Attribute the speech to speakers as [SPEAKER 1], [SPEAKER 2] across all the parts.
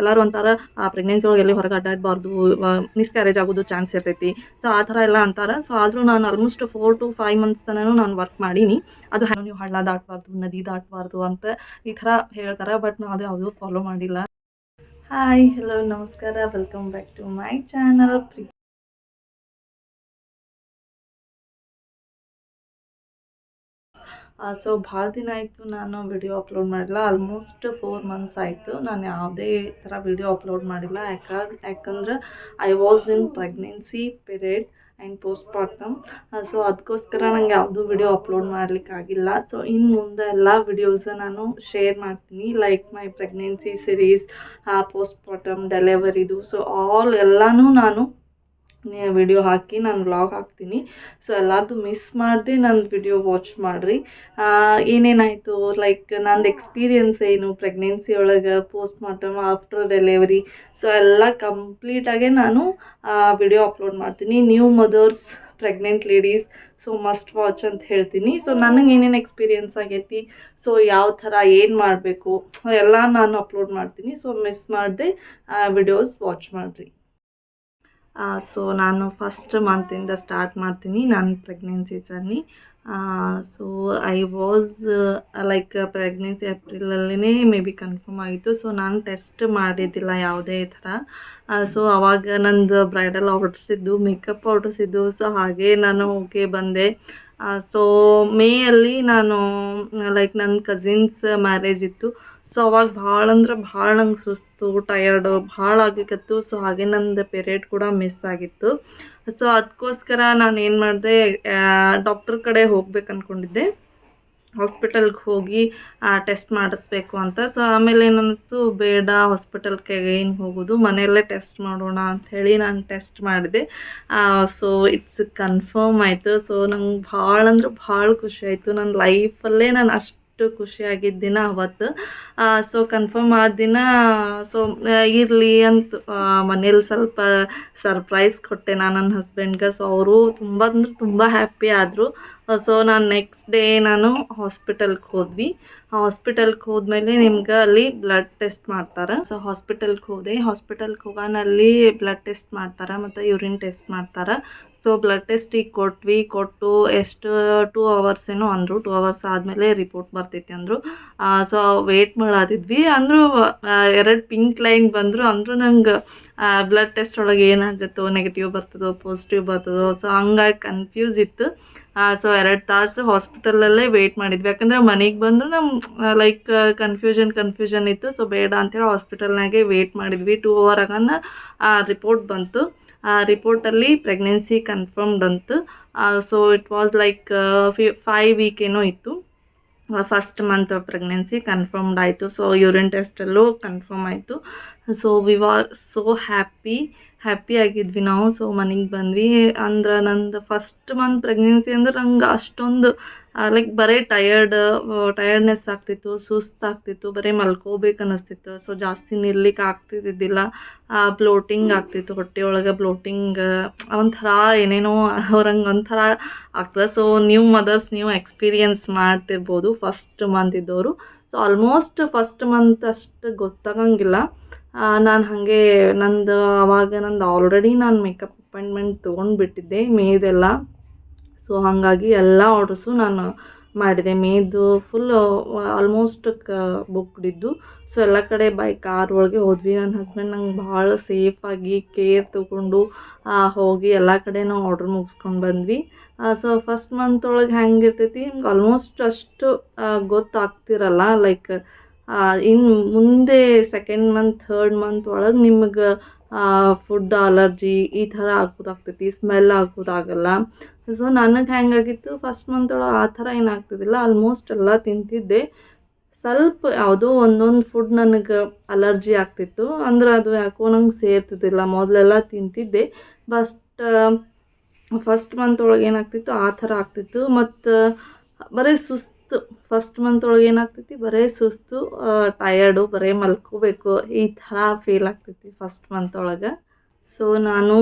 [SPEAKER 1] ಎಲ್ಲರೂ ಅಂತಾರ ಪ್ರೆಗ್ನೆನ್ಸಿ ಒಳಗೆ ಎಲ್ಲಿ ಹೊರಗೆ ಅಡ್ಡಾಡಬಾರ್ದು ಮಿಸ್ಕ್ಯಾರೇಜ್ ಆಗೋದು ಚಾನ್ಸ್ ಇರ್ತೈತಿ. ಸೊ ಆ ಥರ ಎಲ್ಲ ಅಂತಾರೆ. ಸೊ ಆದರೂ ನಾನು almost four to five months ತನಕ ನಾನು ವರ್ಕ್ ಮಾಡೀನಿ. ಅದು ನೀವು ಹಳ್ಳ ದಾಟಬಾರ್ದು, ನದಿ ದಾಟಬಾರ್ದು ಅಂತ ಈ ಥರ ಹೇಳ್ತಾರೆ ಬಟ್ ನಾನು ಅದು ಯಾವುದೂ ಫಾಲೋ ಮಾಡಿಲ್ಲ. ಹಾಯ್ ಹಲೋ ನಮಸ್ಕಾರ. Welcome back to my channel pre so ಭಾಳ ದಿನ ಆಯಿತು ನಾನು ವಿಡಿಯೋ ಅಪ್ಲೋಡ್ ಮಾಡಿಲ್ಲ ಆಲ್ಮೋಸ್ಟ್ ಫೋರ್ ಮಂತ್ಸ್ ಆಯಿತು. ನಾನು ಯಾವುದೇ ಥರ ವಿಡಿಯೋ ಅಪ್ಲೋಡ್ ಮಾಡಿಲ್ಲ. ಯಾಕೆ ಯಾಕಂದ್ರೆ I was in pregnancy period and postpartum so ಅದಕ್ಕೋಸ್ಕರ ನಂಗೆ ಯಾವುದೂ ವಿಡಿಯೋ ಅಪ್ಲೋಡ್ ಮಾಡಲಿಕ್ಕಾಗಿಲ್ಲ ಸೊ ಇನ್ನು ಮುಂದೆ ಎಲ್ಲ ವಿಡಿಯೋಸ ನಾನು ಶೇರ್ ಮಾಡ್ತೀನಿ. Like my pregnancy series postpartum ಡೆಲಿವರಿದು so all ಎಲ್ಲನೂ ನಾನು ವಿಡಿಯೋ ಹಾಕಿ, ನಾನು ವ್ಲಾಗ್ ಹಾಕ್ತೀನಿ. ಸೊ ಎಲ್ಲರದು ಮಿಸ್ ಮಾಡದೆ ನನ್ನ ವಿಡಿಯೋ ವಾಚ್ ಮಾಡಿರಿ. ಏನೇನಾಯಿತು? ಲೈಕ್ ನಂದು ಎಕ್ಸ್ಪೀರಿಯನ್ಸ್ ಏನು? ಪ್ರೆಗ್ನೆನ್ಸಿ ಒಳಗೆ post mortem after delivery so ಎಲ್ಲ ಕಂಪ್ಲೀಟಾಗೆ ನಾನು ವಿಡಿಯೋ ಅಪ್ಲೋಡ್ ಮಾಡ್ತೀನಿ. New mothers pregnant ladies so must watch ಅಂತ ಹೇಳ್ತೀನಿ. ಸೊ ನನಗೆ ಏನೇನು ಎಕ್ಸ್ಪೀರಿಯನ್ಸ್ ಆಗೈತಿ? ಸೊ ಯಾವ ಥರ, ಏನು ಮಾಡಬೇಕು? ಎಲ್ಲ ನಾನು ಅಪ್ಲೋಡ್ ಮಾಡ್ತೀನಿ. ಸೊ ಮಿಸ್ ಮಾಡದೆ ವಿಡಿಯೋಸ್ ವಾಚ್ ಮಾಡಿರಿ. ಸೊ ನಾನು ಫಸ್ಟ್ ಮಂತಿಂದ ಸ್ಟಾರ್ಟ್ ಮಾಡ್ತೀನಿ ನನ್ನ pregnancy journey so I was like pregnancy ಏಪ್ರಿಲಲ್ಲೇ maybe confirm ಆಗಿತ್ತು. ಸೊ ನಾನು ಟೆಸ್ಟ್ ಮಾಡಿದ್ದಿಲ್ಲ ಯಾವುದೇ ಥರ. ಸೊ ಅವಾಗ ನಂದು bridal orders makeup orders so ಹಾಗೆ ನಾನು ಓಕೆ ಬಂದೆ. ಸೊ ಮೇಯಲ್ಲಿ ನಾನು ಲೈಕ್ ನನ್ನ ಕಸಿನ್ಸ್ ಮ್ಯಾರೇಜ್ ಇತ್ತು. ಸೊ ಅವಾಗ ಭಾಳ ಅಂದ್ರೆ ಭಾಳ ನಂಗೆ ಸುಸ್ತು ಟಯರ್ಡು ಭಾಳ ಆಗಿಕತ್ತು ಸೊ ಹಾಗೆ ನಂದು ಪೀರಿಯಡ್ ಕೂಡ ಮಿಸ್ ಆಗಿತ್ತು. ಸೊ ಅದಕ್ಕೋಸ್ಕರ ನಾನು ಏನು ಮಾಡಿದೆ ಡಾಕ್ಟ್ರ್ ಕಡೆ ಹೋಗ್ಬೇಕು ಅಂದ್ಕೊಂಡಿದ್ದೆ ಹಾಸ್ಪಿಟಲ್ಗೆ ಹೋಗಿ ಟೆಸ್ಟ್ ಮಾಡಿಸ್ಬೇಕು ಅಂತ. ಸೊ ಆಮೇಲೆ ಏನನ್ನಿಸ್ತು, ಬೇಡ ಹಾಸ್ಪಿಟಲ್ಗೆ ಏನು ಹೋಗೋದು, ಮನೆಯಲ್ಲೇ ಟೆಸ್ಟ್ ಮಾಡೋಣ ಅಂಥೇಳಿ ನಾನು ಟೆಸ್ಟ್ ಮಾಡಿದೆ. ಸೊ ಇಟ್ಸ್ ಕನ್ಫರ್ಮ್ ಆಯಿತು. ಸೊ ನಂಗೆ ಭಾಳ ಅಂದ್ರೆ ಭಾಳ ಖುಷಿ ಆಯಿತು. ನನ್ನ ಲೈಫಲ್ಲೇ ನಾನು ಅಷ್ಟು ಖುಷಿಯಾಗಿದ್ದ ದಿನ ಅವತ್ತು. ಸೊ ಕನ್ಫರ್ಮ್ ಆದ ದಿನ ಸೊ ಇರಲಿ ಅಂತ ಮನೇಲಿ ಸ್ವಲ್ಪ ಸರ್ಪ್ರೈಸ್ ಕೊಟ್ಟೆ ನಾನು ನನ್ನ ಹಸ್ಬೆಂಡ್ಗೆ ಸೊ ಅವರು ತುಂಬ ಅಂದ್ರೆ ತುಂಬ ಹ್ಯಾಪಿ ಆದರು. ಸೊ ನಾನು ನೆಕ್ಸ್ಟ್ ಡೇ ನಾನು ಹಾಸ್ಪಿಟಲ್ಗೆ ಹೋದ್ವಿ. ಹಾಸ್ಪಿಟಲ್ಗೆ ಹೋದ್ಮೇಲೆ ನಿಮ್ಗೆ ಅಲ್ಲಿ ಬ್ಲಡ್ ಟೆಸ್ಟ್ ಮಾಡ್ತಾರೆ. ಸೊ ಹಾಸ್ಪಿಟಲ್ಗೆ ಹೋದೆ. ಹಾಸ್ಪಿಟಲ್ಗೆ ಹೋಗೋಣ ಅಲ್ಲಿ ಬ್ಲಡ್ ಟೆಸ್ಟ್ ಮಾಡ್ತಾರೆ ಮತ್ತು ಯೂರಿನ್ ಟೆಸ್ಟ್ ಮಾಡ್ತಾರೆ. ಸೊ ಬ್ಲಡ್ ಟೆಸ್ಟ್ ಈಗ ಕೊಟ್ವಿ. ಕೊಟ್ಟು ಎಷ್ಟು ಟೂ ಅವರ್ಸ್ ಏನೋ ಅಂದರು. ಟೂ ಅವರ್ಸ್ ಆದಮೇಲೆ ರಿಪೋರ್ಟ್ ಬರ್ತೈತಿ ಅಂದರು. ಸೊ ವೇಟ್ ಮಾಡಾತಿದ್ವಿ ಅಂದರೂ ಎರಡು ಪಿಂಕ್ ಲೈನ್ ಬಂದರು. ಅಂದರೂ ನಂಗೆ ಬ್ಲಡ್ ಟೆಸ್ಟ್ ಒಳಗೆ ಏನಾಗುತ್ತೋ ನೆಗೆಟಿವ್ ಬರ್ತದೋ ಪಾಸಿಟಿವ್ ಬರ್ತದೋ ಸೊ ಹಂಗಾಗಿ ಕನ್ಫ್ಯೂಸ್ ಇತ್ತು. ಸೊ ಎರಡು ತಾಸು ಹಾಸ್ಪಿಟಲಲ್ಲೇ ವೇಟ್ ಮಾಡಿದ್ವಿ. ಯಾಕಂದ್ರೆ ಮನೆಗೆ ಬಂದರೂ ನಮ್ಮ ಲೈಕ್ ಕನ್ಫ್ಯೂಷನ್ ಕನ್ಫ್ಯೂಷನ್ ಇತ್ತು. ಸೊ ಬೇಡ ಅಂತೇಳಿ ಹಾಸ್ಪಿಟಲ್ನಾಗೆ ವೇಟ್ ಮಾಡಿದ್ವಿ. ಟೂ ಅವರ್ ಆ ರಿಪೋರ್ಟ್ ಬಂತು. ಆ ರಿಪೋರ್ಟಲ್ಲಿ ಪ್ರೆಗ್ನೆನ್ಸಿ ಕನ್ಫರ್ಮ್ಡ್ ಅಂತು. ಸೊ ಇಟ್ ವಾಸ್ ಲೈಕ್ ಫಿ ಫೈವ್ ವೀಕ್ ಏನೋ ಇತ್ತು. ಫಸ್ಟ್ ಮಂತ್ ಪ್ರೆಗ್ನೆನ್ಸಿ ಕನ್ಫರ್ಮ್ಡ್ ಆಯಿತು. ಸೊ ಯೂರಿನ್ ಟೆಸ್ಟಲ್ಲೂ ಕನ್ಫರ್ಮ್ ಆಯಿತು. So we were so happy happy ಆಗಿದ್ವಿ ನಾವು ಸೊ ಮನೆಗೆ ಬಂದ್ವಿ. ಅಂದ್ರೆ ನಂದು ಫಸ್ಟ್ ಮಂತ್ ಪ್ರೆಗ್ನೆನ್ಸಿ ಅಂದ್ರೆ ನಂಗೆ ಅಷ್ಟೊಂದು ಲೈಕ್ ಬರೀ ಟಯರ್ಡ್ ಟಯರ್ಡ್ನೆಸ್ ಆಗ್ತಿತ್ತು ಸುಸ್ತಾಗ್ತಿತ್ತು ಬರೀ ಮಲ್ಕೋಬೇಕು ಅನ್ನಿಸ್ತಿತ್ತು ಸೊ ಜಾಸ್ತಿ ನಿಲ್ಲಿಕ್ಕೆ ಆಗ್ತಿದ್ದಿದ್ದಿಲ್ಲ. ಬ್ಲೋಟಿಂಗ್ ಆಗ್ತಿತ್ತು ಹೊಟ್ಟೆಯೊಳಗೆ ಬ್ಲೋಟಿಂಗ್ ಒಂಥರ ಏನೇನೋ ಅವ್ರಂಗೆ ಒಂಥರ ಆಗ್ತದೆ. ಸೊ ನ್ಯೂ ಮದರ್ಸ್ ನೀವು ಎಕ್ಸ್ಪೀರಿಯನ್ಸ್ ಮಾಡ್ತಿರ್ಬೋದು ಫಸ್ಟ್ ಮಂತ್ ಇದ್ದವರು ಸೊ ಆಲ್ಮೋಸ್ಟ್ ಫಸ್ಟ್ ಮಂತ್ ಅಷ್ಟು ಗೊತ್ತಾಗಂಗಿಲ್ಲ. ನಾನು ಹಾಗೆ ನಂದು ಆವಾಗ ನಂದು ಆಲ್ರೆಡಿ ನಾನು ಮೇಕಪ್ ಅಪಾಯಿಂಟ್ಮೆಂಟ್ ತೊಗೊಂಡ್ಬಿಟ್ಟಿದ್ದೆ ಮೇದೆಲ್ಲ. ಸೊ ಹಾಗಾಗಿ ಎಲ್ಲ ಆರ್ಡ್ರಸ್ಸು ನಾನು ಮಾಡಿದೆ. ಮೇದು ಫುಲ್ ಆಲ್ಮೋಸ್ಟ್ ಕ ಬುಕ್ಡಿದ್ದು ಸೊ ಎಲ್ಲ ಕಡೆ ಬೈ ಕಾರ್ ಒಳಗೆ ಹೋದ್ವಿ. ನನ್ನ ಹಸ್ಬೆಂಡ್ ನಂಗೆ ಭಾಳ ಸೇಫಾಗಿ ಕೇರ್ ತೊಗೊಂಡು ಹೋಗಿ ಎಲ್ಲ ಕಡೆ ನಾವು ಆರ್ಡ್ರ್ ಮುಗಿಸ್ಕೊಂಡು ಬಂದ್ವಿ. ಸೊ ಫಸ್ಟ್ ಮಂತ್ ಒಳಗೆ ಹೆಂಗಿರ್ತೈತಿ? ಹಿಂಗೆ ನಿಮ್ಗೆ ಆಲ್ಮೋಸ್ಟ್ ಅಷ್ಟು ಗೊತ್ತಾಗ್ತಿರಲ್ಲ. ಲೈಕ್ ಇನ್ನು ಮುಂದೆ ಸೆಕೆಂಡ್ ಮಂತ್ ಥರ್ಡ್ ಮಂತ್ ಒಳಗೆ ನಿಮಗೆ ಫುಡ್ ಅಲರ್ಜಿ ಈ ಥರ ಆಗೋದಾಗ್ತೈತಿ ಸ್ಮೆಲ್ ಆಗೋದಾಗಲ್ಲ ಸೊ ನನಗೆ ಹೆಂಗಾಗಿತ್ತು ಫಸ್ಟ್ ಮಂತ್ ಒಳಗೆ ಆ ಥರ ಏನಾಗ್ತಿದ್ದಿಲ್ಲ ಆಲ್ಮೋಸ್ಟ್ ಎಲ್ಲ ತಿಂತಿದ್ದೆ. ಸ್ವಲ್ಪ ಯಾವುದೋ ಒಂದೊಂದು ಫುಡ್ ನನಗೆ ಅಲರ್ಜಿ ಆಗ್ತಿತ್ತು, ಅಂದ್ರೆ ಅದು ಯಾಕೋ ನಂಗೆ ಸೇರ್ತಿದ್ದಿಲ್ಲ, ಮೊದಲೆಲ್ಲ ತಿಂತಿದ್ದೆ. ಬಸ್ಟ್ ಫಸ್ಟ್ ಮಂತ್ ಒಳಗೆ ಏನಾಗ್ತಿತ್ತು, ಆ ಥರ ಆಗ್ತಿತ್ತು. ಮತ್ತು, ಬರೀ ಸುಸ್ತು ಫಸ್ಟ್ ಮಂತ್ ಒಳಗೆ ಏನಾಗ್ತೈತಿ? ಬರೀ ಸುಸ್ತು ಟಯರ್ಡು ಬರೀ ಮಲ್ಕೋಬೇಕು. ಈ ಥರ ಫೀಲ್ ಆಗ್ತೈತಿ ಫಸ್ಟ್ ಮಂತ್ ಒಳಗೆ. ಸೊ ನಾನು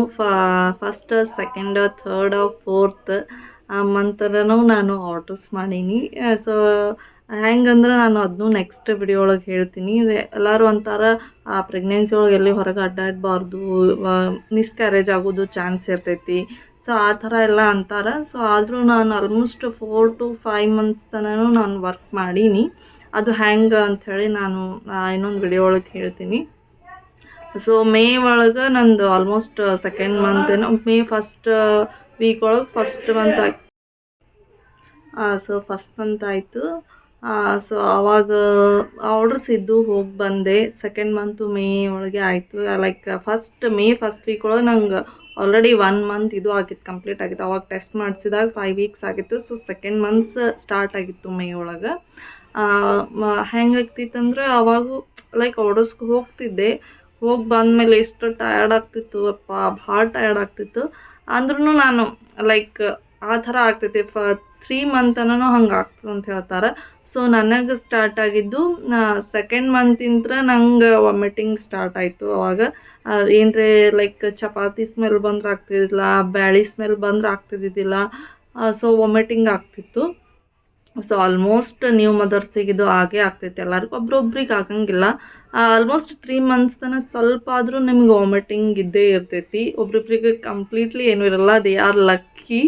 [SPEAKER 1] ಫಸ್ಟ್ ಸೆಕೆಂಡ್ ಥರ್ಡ್ ಫೋರ್ತ್ ಮಂತರನೂ ನಾನು ಆರ್ಡರ್ಸ್ ಮಾಡೀನಿ. ಸೊ ಹೆಂಗಂದ್ರೆ ನಾನು ಅದನ್ನೂ ನೆಕ್ಸ್ಟ್ ವಿಡಿಯೋ ಒಳಗೆ ಹೇಳ್ತೀನಿ. ಎಲ್ಲರೂ ಒಂಥರ, ಆ ಪ್ರೆಗ್ನೆನ್ಸಿ ಒಳಗೆ ಎಲ್ಲಿ ಹೊರಗೆ ಅಡ್ಡಾಡಬಾರ್ದು ಮಿಸ್ಕ್ಯಾರೇಜ್ ಆಗೋದು ಚಾನ್ಸ್ ಇರ್ತೈತಿ. ಸೊ ಆ ಥರ ಎಲ್ಲ ಅಂತಾರೆ. ಸೊ ಆದರೂ ನಾನು almost four to five months ತನಕ ನಾನು ವರ್ಕ್ ಮಾಡೀನಿ. ಅದು ಹೆಂಗೆ ಅಂಥೇಳಿ ನಾನು ಇನ್ನೊಂದು ವಿಡಿಯೋ ಒಳಗೆ ಹೇಳ್ತೀನಿ. ಸೊ ಮೇ ಒಳಗೆ ನಂದು ಆಲ್ಮೋಸ್ಟ್ ಸೆಕೆಂಡ್ ಮಂತ್ ಏನೋ ಮೇ ಫಸ್ಟ್ ವೀಕ್ ಒಳಗೆ ಫಸ್ಟ್ ಮಂತ್ ಆಗಿ ಸೊ ಫಸ್ಟ್ ಮಂತ್ ಆಯಿತು. ಸೊ ಆವಾಗ ಆರ್ಡರ್ಸ್ ಇದ್ದು ಹೋಗಿ ಬಂದೆ. ಸೆಕೆಂಡ್ ಮಂತು ಮೇ ಒಳಗೆ ಆಯಿತು. Like first May first week ಒಳಗೆ ನಂಗೆ ಆಲ್ರೆಡಿ ಒನ್ ಮಂತ್ ಇದು ಆಗಿತ್ತು ಕಂಪ್ಲೀಟ್ ಆಗಿತ್ತು. ಅವಾಗ ಟೆಸ್ಟ್ ಮಾಡಿಸಿದಾಗ ಫೈವ್ ವೀಕ್ಸ್ ಆಗಿತ್ತು. ಸೊ ಸೆಕೆಂಡ್ ಮಂತ್ಸ್ ಸ್ಟಾರ್ಟ್ ಆಗಿತ್ತು ಮೇ ಒಳಗೆ ಹೆಂಗಾಗ್ತಿತ್ತಂದ್ರೆ ಅವಾಗೂ ಲೈಕ್ ಆರ್ಡರ್ಸ್ಗೆ ಹೋಗ್ತಿದ್ದೆ. ಹೋಗಿ ಬಂದಮೇಲೆ ಎಷ್ಟು ಟಯರ್ಡ್ ಆಗ್ತಿತ್ತು ಅಪ್ಪ, ಭಾಳ ಟಯರ್ಡ್ ಆಗ್ತಿತ್ತು. ಅಂದ್ರೂ ನಾನು ಲೈಕ್ ಆ ಥರ ಆಗ್ತೈತಿ ಫ ತ್ರೀ ಮಂತನೂ ಹಂಗೆ ಆಗ್ತದೆ ಅಂತ ಹೇಳ್ತಾರೆ. ಸೊ ನನಗೆ ಸ್ಟಾರ್ಟ್ ಆಗಿದ್ದು ಸೆಕೆಂಡ್ ಮಂತಿಂತ್ರ ನಂಗೆ ವಾಮಿಟಿಂಗ್ ಸ್ಟಾರ್ಟ್ ಆಯಿತು ಅವಾಗ. ಏನರೇ ಲೈಕ್ ಚಪಾತಿ ಸ್ಮೆಲ್ ಬಂದ್ರೆ ಆಗ್ತಿದ್ದಿಲ್ಲ, ಬ್ಯಾಳಿ ಸ್ಮೆಲ್ ಬಂದ್ರೆ ಆಗ್ತಿದ್ದಿದ್ದಿಲ್ಲ. ಸೊ ವಾಮಿಟಿಂಗ್ ಆಗ್ತಿತ್ತು. ಸೊ ಆಲ್ಮೋಸ್ಟ್ ನ್ಯೂ ಮದರ್ಸಿಗೆ ಇದು ಆಗೇ ಆಗ್ತೈತೆ ಎಲ್ಲರಿಗೂ ಒಬ್ರೊಬ್ರಿಗೆ ಆಗಂಗಿಲ್ಲ. ಆಲ್ಮೋಸ್ಟ್ ತ್ರೀ ಮಂತ್ಸ್ ತನಕ ಸ್ವಲ್ಪ ಆದರೂ ನಿಮ್ಗೆ ವಾಮಿಟಿಂಗ್ ಇದ್ದೇ ಇರ್ತೈತಿ. ಒಬ್ರೊಬ್ರಿಗೆ ಕಂಪ್ಲೀಟ್ಲಿ ಏನೂ ಇರಲ್ಲ. ದೇ ಆರ್ ಲಕ್ಕಿ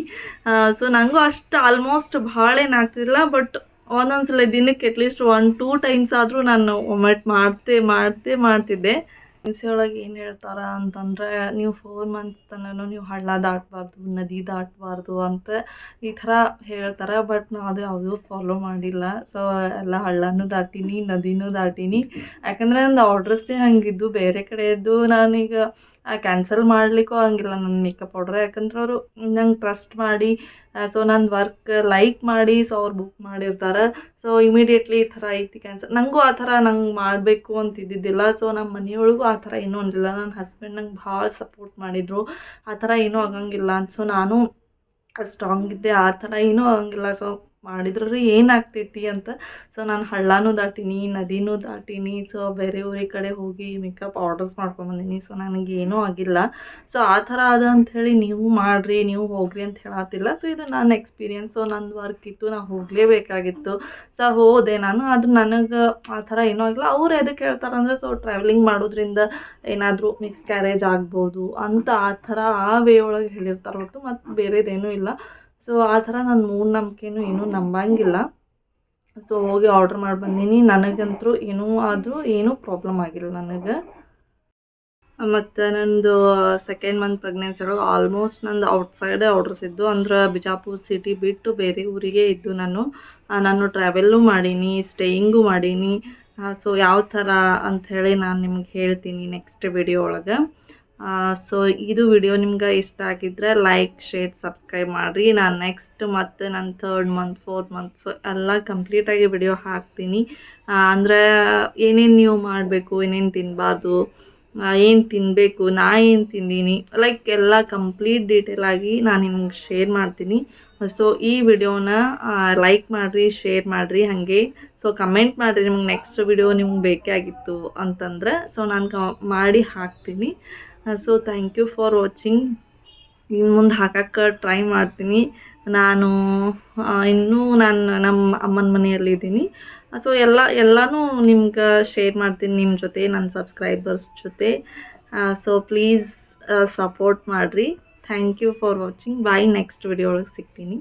[SPEAKER 1] ಸೊ ನನಗೂ ಅಷ್ಟು ಆಲ್ಮೋಸ್ಟ್ ಭಾಳ ಏನಾಗ್ತಿಲ್ಲ ಬಟ್ ಒಂದೊಂದು ಸಲ ದಿನಕ್ಕೆ ಅಟ್ಲೀಸ್ಟ್ ಒನ್ ಟೂ ಟೈಮ್ಸ್ ಆದರೂ ನಾನು ಒಮೆಟ್ ಮಾಡ್ತೆ ಮಾಡ್ತೆ, ಮಾಡ್ತಿದ್ದೆ. ಒಳಗೆ ಏನು ಹೇಳ್ತಾರೆ ಅಂತಂದ್ರೆ, ನೀವು ಫೋರ್ ಮಂತ್ಸ್ ತನಕ ನೀವು ಹಳ್ಳ ದಾಟಬಾರ್ದು, ನದಿ ದಾಟಬಾರ್ದು ಅಂತ ಈ ಥರ ಹೇಳ್ತಾರೆ. ಬಟ್ ನಾನು ಅದು ಯಾವುದೂ ಫಾಲೋ ಮಾಡಿಲ್ಲ. ಸೊ ಎಲ್ಲ ಹಳ್ಳನೂ ದಾಟೀನಿ, ನದಿನೂ ದಾಟೀನಿ. ಯಾಕಂದರೆ ನಂದು ಆರ್ಡ್ರಸ್ಸೇ ಹಂಗಿದ್ದು, ಬೇರೆ ಕಡೆಯದ್ದು ನಾನೀಗ ಕ್ಯಾನ್ಸಲ್ ಮಾಡಲಿಕ್ಕೂ ಹಂಗಿಲ್ಲ ನನ್ನ ಮೇಕಪ್ ಆರ್ಡ್ರ್ ಯಾಕಂದ್ರೆ ಅವರು ನಂಗೆ ಟ್ರಸ್ಟ್ ಮಾಡಿ ಸೊ ನಂದು ವರ್ಕ್ ಲೈಕ್ ಮಾಡಿ ಸೊ ಅವ್ರು ಬುಕ್ ಮಾಡಿರ್ತಾರೆ. ಸೊ ಇಮಿಡಿಯೇಟ್ಲಿ ಈ ಥರ ಐತಿ ಕ್ಯಾನ್ಸಲ್ ನನಗೂ ಆ ಥರ ನಂಗೆ ಮಾಡಬೇಕು ಅಂತ ಇದ್ದಿದ್ದಿಲ್ಲ ಸೊ ನಮ್ಮ ಮನೆಯೊಳಗೂ ಆ ಥರ ಏನೂ ಅಂದಿಲ್ಲ ನನ್ನ ಹಸ್ಬೆಂಡ್ ನಂಗೆ ಭಾಳ ಸಪೋರ್ಟ್ ಮಾಡಿದರು. ಆ ಥರ ಏನೂ ಆಗಂಗಿಲ್ಲ ಅಂತ. ಸೊ ನಾನು ಸ್ಟ್ರಾಂಗ್ ಇದ್ದೆ. ಆ ಥರ ಏನೂ ಆಗಂಗಿಲ್ಲ. ಸೊ ಮಾಡಿದ್ರೆ ಏನಾಗ್ತೈತಿ ಅಂತ. ಸೊ ನಾನು ಹಳ್ಳನೂ ದಾಟೀನಿ, ನದಿನೂ ದಾಟೀನಿ ಸೊ ಬೇರೆ ಊರಿಗೆ ಕಡೆ ಹೋಗಿ ಮೇಕಪ್ ಆರ್ಡರ್ಸ್ ಮಾಡ್ಕೊಂಬಂದೀನಿ ಸೊ ನನಗೇನೂ ಆಗಿಲ್ಲ. ಸೊ ಆ ಥರ ಅದ ಅಂಥೇಳಿ ನೀವು ಮಾಡಿರಿ, ನೀವು ಹೋಗ್ರಿ ಅಂತ ಹೇಳತ್ತಿಲ್ಲ ಸೊ ಇದು ನನ್ನ ಎಕ್ಸ್ಪೀರಿಯನ್ಸ್ ಸೊ ನಂದು ವರ್ಕ್ ಇತ್ತು, ನಾನು ಹೋಗಲೇಬೇಕಾಗಿತ್ತು. ಸೊ ಹೋದೆ ನಾನು ಅದು ನನಗೆ ಆ ಥರ ಏನೂ ಆಗಿಲ್ಲ. ಅವ್ರು ಎದಕ್ಕೆ ಹೇಳ್ತಾರಂದರೆ ಸೊ ಟ್ರಾವೆಲಿಂಗ್ ಮಾಡೋದ್ರಿಂದ ಏನಾದರೂ ಮಿಸ್ಕ್ಯಾರೇಜ್ ಆಗ್ಬೋದು ಅಂತ ಆ ಥರ ಆ ವೇ ಒಳಗೆ ಹೇಳಿರ್ತಾರೆ ಹೊರತು, ಮತ್ತು ಬೇರೆದೇನೂ ಇಲ್ಲ. ಸೊ ಆ ಥರ ನಾನು ಮೂಢನಂಬಿಕೆನೂ ಏನೂ ನಂಬಂಗಿಲ್ಲ. ಸೊ ಹೋಗಿ ಆರ್ಡ್ರ್ ಮಾಡಿ ಬಂದೀನಿ. ನನಗಂತೂ ಏನೂ ಆದರೂ ಏನೂ ಪ್ರಾಬ್ಲಮ್ ಆಗಿಲ್ಲ ನನಗೆ. ಮತ್ತು ನಂದು ಸೆಕೆಂಡ್ ಮಂತ್ ಪ್ರೆಗ್ನೆನ್ಸಿ ಒಳಗೆ ಆಲ್ಮೋಸ್ಟ್ ನಂದು ಔಟ್ಸೈಡೇ ಆರ್ಡ್ರಸ್ ಇದ್ದು, ಅಂದ್ರೆ ಬಿಜಾಪುರ್ ಸಿಟಿ ಬಿಟ್ಟು ಬೇರೆ ಊರಿಗೆ ಇದ್ದು ನಾನು. ನಾನು ಟ್ರಾವೆಲ್ಲೂ ಮಾಡೀನಿ ಸ್ಟೇಯಿಂಗು ಮಾಡೀನಿ. ಸೊ ಯಾವ ಥರ ಅಂಥೇಳಿ ನಾನು ನಿಮ್ಗೆ ಹೇಳ್ತೀನಿ ನೆಕ್ಸ್ಟ್ ವಿಡಿಯೋ ಒಳಗೆ. ಸೊ ಇದು ವಿಡಿಯೋ ನಿಮ್ಗೆ ಇಷ್ಟ ಆಗಿದ್ದರೆ ಲೈಕ್ ಶೇರ್ ಸಬ್ಸ್ಕ್ರೈಬ್ ಮಾಡಿರಿ. ನಾನು ನೆಕ್ಸ್ಟ್ ಮತ್ತು ನನ್ನ third month fourth month so ಎಲ್ಲ ಕಂಪ್ಲೀಟಾಗಿ ವಿಡಿಯೋ ಹಾಕ್ತೀನಿ. ಅಂದರೆ ಏನೇನು ನೀವು ಮಾಡಬೇಕು, ಏನೇನು ತಿನ್ನಬಾರ್ದು ಏನು ತಿನ್ನಬೇಕು ನಾ ಏನು ತಿಂದೀನಿ ಲೈಕ್ ಎಲ್ಲ ಕಂಪ್ಲೀಟ್ ಡೀಟೇಲ್ ಆಗಿ ನಾನು ನಿಮ್ಗೆ ಶೇರ್ ಮಾಡ್ತೀನಿ. ಸೊ ಈ ವಿಡಿಯೋನ ಲೈಕ್ ಮಾಡಿರಿ ಶೇರ್ ಮಾಡಿರಿ ಹಾಗೆ. ಸೊ ಕಮೆಂಟ್ ಮಾಡಿರಿ ನಿಮ್ಗೆ ನೆಕ್ಸ್ಟ್ ವಿಡಿಯೋ ನಿಮ್ಗೆ ಬೇಕಾಗಿತ್ತು ಅಂತಂದ್ರೆ ಸೊ ನಾನು ಕ, ಮಾಡಿ ಹಾಕ್ತೀನಿ. So thank you for watching ಇನ್ನು ಮುಂದೆ ಹಾಕಕ್ಕೆ ಟ್ರೈ ಮಾಡ್ತೀನಿ. ನಾನು ಇನ್ನೂ ನಾನು ನಮ್ಮ ಅಮ್ಮನ ಮನೆಯಲ್ಲಿದ್ದೀನಿ ಸೊ ಎಲ್ಲ, ಎಲ್ಲನೂ ನಿಮ್ಗೆ ಶೇರ್ ಮಾಡ್ತೀನಿ ನಿಮ್ಮ ಜೊತೆ ನನ್ನ ಸಬ್ಸ್ಕ್ರೈಬರ್ಸ್ ಜೊತೆ. ಸೊ ಪ್ಲೀಸ್ ಸಪೋರ್ಟ್ ಮಾಡಿರಿ. Thank you for watching bye next video ಒಳಗೆ ಸಿಗ್ತೀನಿ.